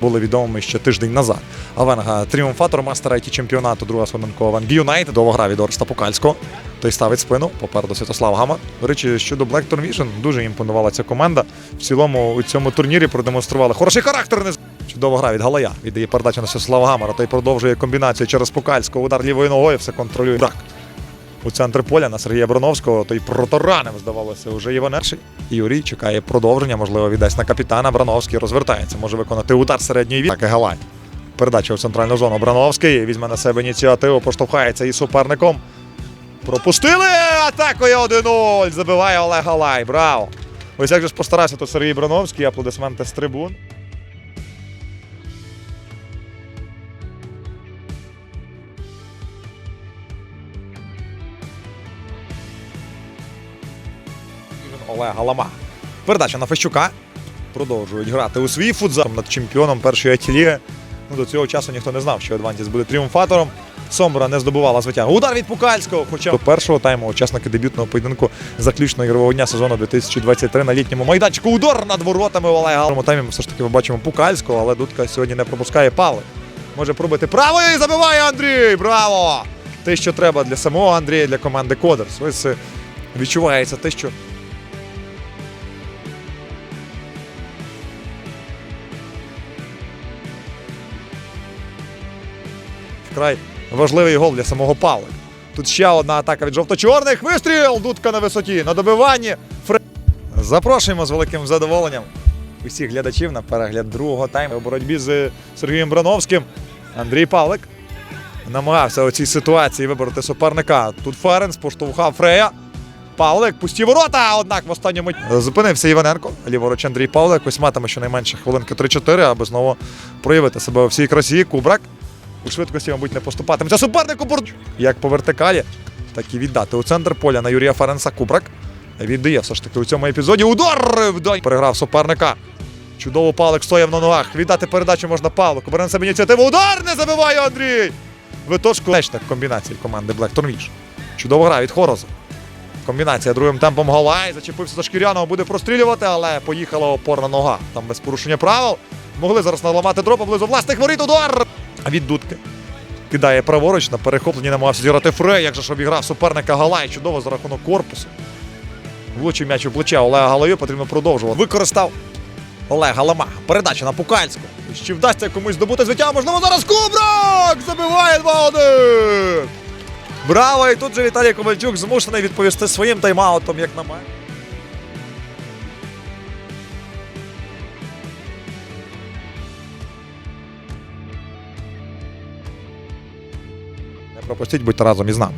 були відомими ще тиждень назад. Авенга тріумфатор мастера IT чемпіонату, друга сходинка Авенг Юнайтед. Довга від Орста Покальського. Той ставить спину. Попереду Святослав Гама. До речі, щодо Blackthorn Vision, дуже імпонувала ця команда. В цілому у цьому турнірі продемонстрували хороший характер. Не Чудова гра від Галая. Віддає передачу на Святослава Гамара. Той продовжує комбінацію через Покальського. Удар лівою ногою, все контролює. Брак. У центр поля на Сергія Броновського, той протаранив, здавалося, уже Іванерший. Юрій чекає продовження, можливо, віддасть на капітана. Брановський розвертається, може виконати удар середньої від. Так, Галай. Передача у центральну зону. Брановський візьме на себе ініціативу, поштовхається із суперником. Пропустили атакою 1-0. Забиває Олег Галай. Браво! Ось як же ж постарався тут Сергій Брановський, аплодисменти з трибун. Олега Лама. Передача на Фещука. Продовжують грати у свій футзал над чемпіоном першої АТ-ліги. Ну, до цього часу ніхто не знав, що Адвантіс буде тріумфатором. Сомбра не здобувала звитягу. Удар від Пукальського. Хоча до першого тайму учасники дебютного поєдинку заключного ігрового дня сезону 2023 на літньому майданчику. Удар над воротами Олега. В другому таймі все ж таки ми бачимо Пукальського, але Дудка сьогодні не пропускає Павлик. Може пробити правою і забиває Андрій. Браво! Те, що треба для самого Андрія, для команди Кодерс. Ось е, відчувається те, що вкрай важливий гол для самого Павлика. Тут ще одна атака від жовто-чорних. Вистріл! Дудка на висоті. На добиванні. Фре... Запрошуємо з великим задоволенням усіх глядачів на перегляд другого тайму у боротьбі з Сергієм Брановським. Андрій Павлик намагався у цій ситуації вибороти суперника. Тут Ференс поштовхав Фрея. Павлик пусті ворота, однак в останньому зупинився Іваненко. Ліворуч Андрій Павлик. Ось матиме щонайменше хвилинки 3-4, аби знову проявити себе у всій красі. Кубрак у швидкості, мабуть, не поступатиметься супернику Бурдж. Як по вертикалі, так і віддати у центр поля на Юрія Ференса Кубрак. Віддає все ж таки у цьому епізоді. Удар! Вдаль! Переграв суперника. Чудово Павлик стояв на ногах. Віддати передачу можна Павлику. Бере на себе ініціативу. Удар не забиває Андрій! Виточку Лечник комбінації команди Black Tornвіж. Чудова гра від Хороза. Комбінація другим темпом Галай. Зачепився за Шкіряного, буде прострілювати, але поїхала опорна нога. Там без порушення правил. Могли зараз наламати дроп поблизу власних воріт. Удар! Від Дудки. Кидає праворуч на перехопленні, намагався зіграти Фрей. Як же ж обіграв суперника Галай. Чудово за рахунок корпусу. Влучив м'яч у плече Олега Галаю, потрібно продовжувати. Використав Олег Галама. Передача на Пукальську. Чи вдасться комусь здобути звиття? Можливо, зараз Кубрак! Забиває 2-1! Браво! І тут же Віталій Ковальчук змушений відповісти своїм тайм-аутом, як на мене. Не пропустіть, будьте разом із нами.